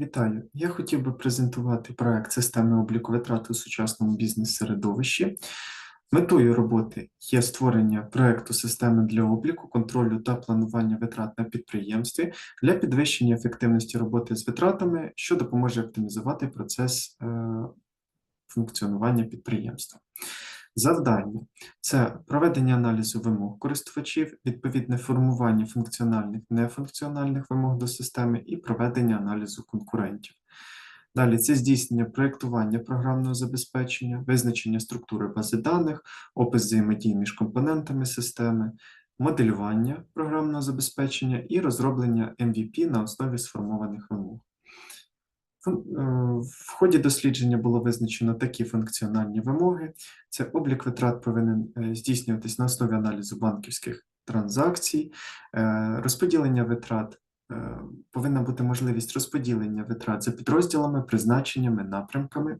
Вітаю! Я хотів би презентувати проект системи обліку витрат у сучасному бізнес-середовищі. Метою роботи є створення проекту системи для обліку, контролю та планування витрат на підприємстві для підвищення ефективності роботи з витратами, що допоможе оптимізувати процес е, функціонування підприємства. Завдання це проведення аналізу вимог користувачів, відповідне формування функціональних нефункціональних вимог до системи і проведення аналізу конкурентів. Далі це здійснення проєктування програмного забезпечення, визначення структури бази даних, опис взаємодії між компонентами системи, моделювання програмного забезпечення і розроблення MVP на основі сформованих вимог. Е, В ході дослідження було визначено такі функціональні вимоги. Це облік витрат повинен е, здійснюватись на основі аналізу банківських транзакцій, е, розподілення витрат. Повинна бути можливість розподілення витрат за підрозділами, призначеннями, напрямками.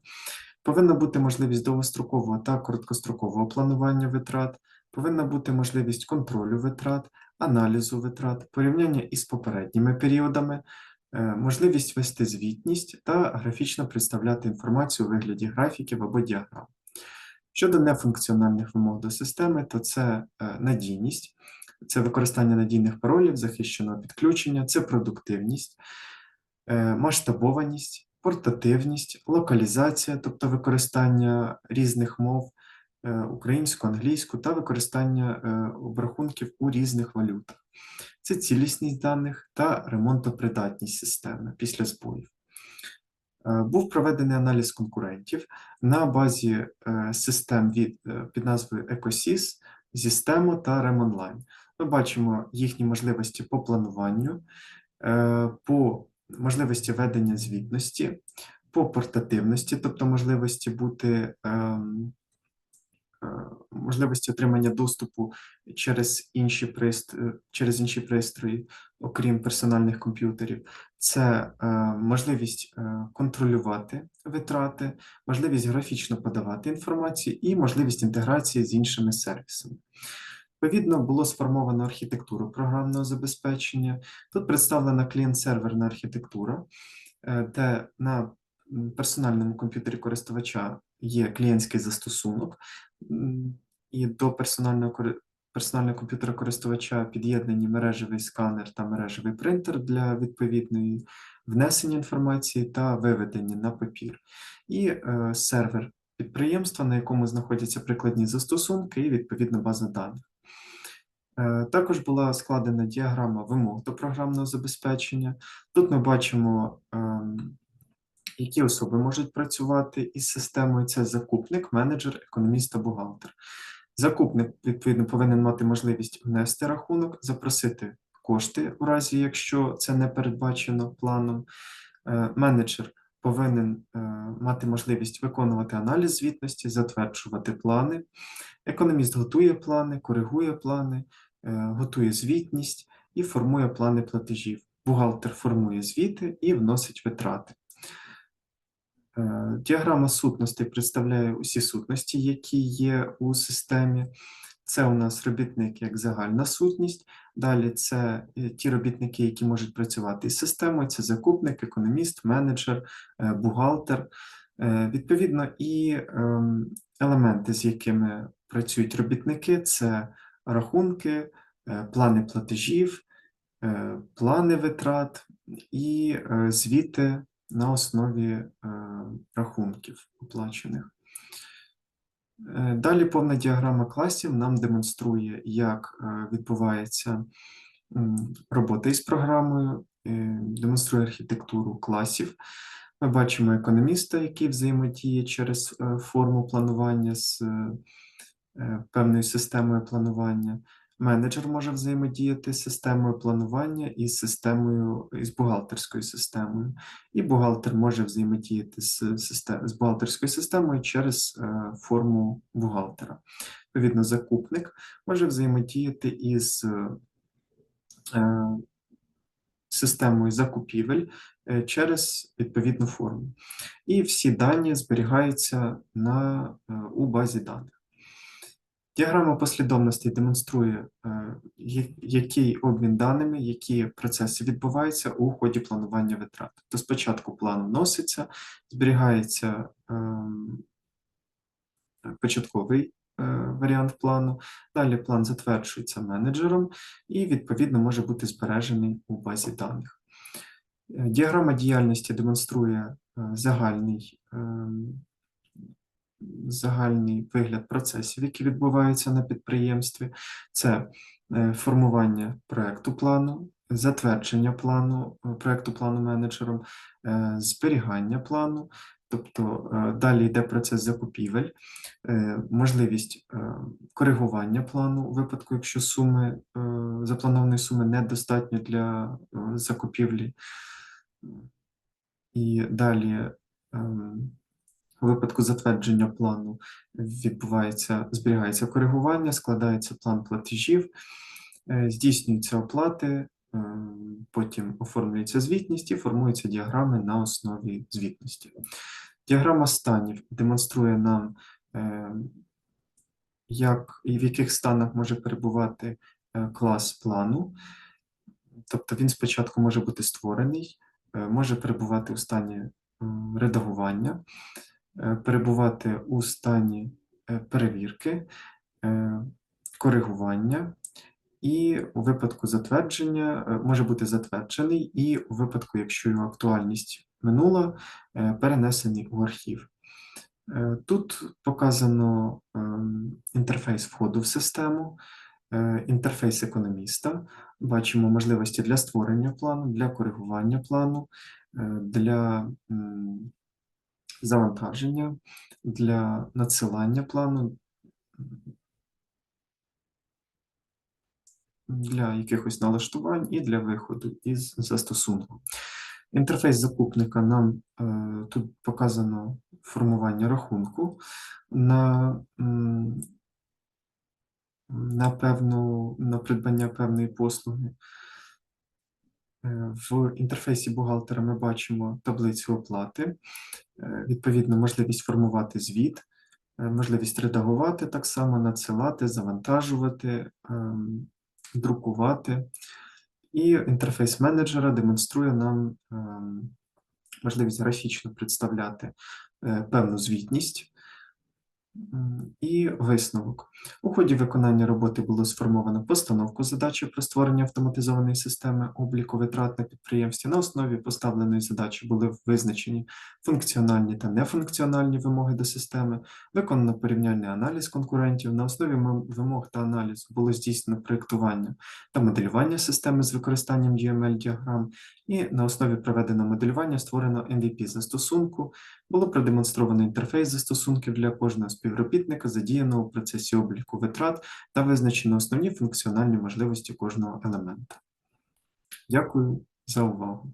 Повинна бути можливість довгострокового та короткострокового планування витрат. Повинна бути можливість контролю витрат, аналізу витрат, порівняння із попередніми періодами, можливість вести звітність та графічно представляти інформацію у вигляді графіків або діаграм. Щодо нефункціональних вимог до системи, то це е, надійність, це використання надійних паролів, захищеного підключення, це продуктивність, е, масштабованість, портативність, локалізація, тобто використання різних мов, е, українську, англійську та використання е, обрахунків у різних валютах. Це цілісність даних та ремонтопридатність системи після збоїв. Е, Був проведений аналіз конкурентів на базі е, систем е, під назвою EcoSys, Zistemo та RemOnline. Ми бачимо їхні можливості по плануванню, е, по можливості ведення звітності, по портативності, тобто можливості бути ем, е, можливості отримання доступу через інші пристрої, через інші пристрої, окрім персональних комп'ютерів. Це е, можливість е, контролювати витрати, можливість графічно подавати інформацію і можливість інтеграції з іншими сервісами. Відповідно, було сформовано архітектуру програмного забезпечення. Тут представлена клієнт-серверна архітектура, е, де на персональному комп'ютері користувача є клієнтський застосунок, і до персонального персонального комп'ютера користувача під'єднані мережевий сканер та мережевий принтер для відповідної внесення інформації та виведення на папір, і е, сервер підприємства, на якому знаходяться прикладні застосунки і відповідна база даних. Е, Також була складена діаграма вимог до програмного забезпечення. Тут ми бачимо, ем, які особи можуть працювати із системою. Це закупник, менеджер, економіст та бухгалтер. Закупник, відповідно, повинен мати можливість внести рахунок, запросити кошти у разі, якщо це не передбачено планом. Е, Менеджер повинен е, мати можливість виконувати аналіз звітності, затверджувати плани. Економіст готує плани, коригує плани, е, готує звітність і формує плани платежів. Бухгалтер формує звіти і вносить витрати. Е, Діаграма сутностей представляє усі сутності, які є у системі. Це у нас робітник як загальна сутність. Далі це е, ті робітники, які можуть працювати із системою. Це закупник, економіст, менеджер, е, бухгалтер. Відповідно, і ем, елементи, з якими працюють робітники, це рахунки, плани платежів, плани витрат і звіти на основі е, рахунків оплачених. Е, Далі повна діаграма класів нам демонструє, як е, відбувається робота із програмою, демонструє архітектуру класів. Ми бачимо економіста, який взаємодіє через форму планування з певною системою планування. Менеджер може взаємодіяти з системою планування і з системою із бухгалтерською системою. І бухгалтер може взаємодіяти з, з бухгалтерською системою через е, форму бухгалтера. Відповідно, закупник може взаємодіяти із е, системою закупівель е, через відповідну форму. І всі дані зберігаються на, е, у базі даних. Діаграма послідовностей демонструє, е, який обмін даними, які процеси відбуваються у ході планування витрат. То спочатку план вноситься, зберігається ем, початковий е, варіант плану, далі план затверджується менеджером і, відповідно, може бути збережений у базі даних. Е, Діаграма діяльності демонструє загальний, ем, загальний вигляд процесів, які відбуваються на підприємстві. Це е, формування проекту плану, затвердження плану, е, проекту плану менеджером, е, зберігання плану, тобто далі йде процес закупівель, можливість коригування плану у випадку, якщо суми запланованої суми недостатньо для закупівлі. І далі ем, у випадку затвердження плану відбувається, зберігається коригування, складається план платежів, е, здійснюються оплати, ем, потім оформлюється звітність і формуються діаграми на основі звітності. Діаграма станів демонструє нам, ем, як і в яких станах може перебувати е, клас плану. Тобто він спочатку може бути створений, е, може перебувати у стані редагування, е, перебувати у стані е, перевірки, е, коригування, і у випадку затвердження е, може бути затверджений, і у випадку, якщо його актуальність минула, е, перенесений у архів. Е, Тут показано ем, інтерфейс входу в систему, е, інтерфейс економіста. Бачимо можливості для створення плану, для коригування плану, е, для завантаження, для надсилання плану, для якихось налаштувань і для виходу із застосунку. Інтерфейс закупника нам е, тут показано формування рахунку на, на певну на придбання певної послуги. Е, В інтерфейсі бухгалтера ми бачимо таблицю оплати, е, відповідно, можливість формувати звіт, е, можливість редагувати так само, надсилати, завантажувати, ем, друкувати. І інтерфейс менеджера демонструє нам ем, можливість графічно представляти певну звітність і висновок. У ході виконання роботи було сформовано постановку задачі про створення автоматизованої системи обліку витрат на підприємстві. На основі поставленої задачі були визначені функціональні та нефункціональні вимоги до системи, виконано порівняльний аналіз конкурентів. На основі вимог та аналізу було здійснено проєктування та моделювання системи з використанням UML-діаграм, і на основі проведеного моделювання створено MVP застосунку, було продемонстровано інтерфейс застосунків для кожного співробітника, задіяного у процесі обліку витрат та визначено основні функціональні можливості кожного елемента. Дякую за увагу.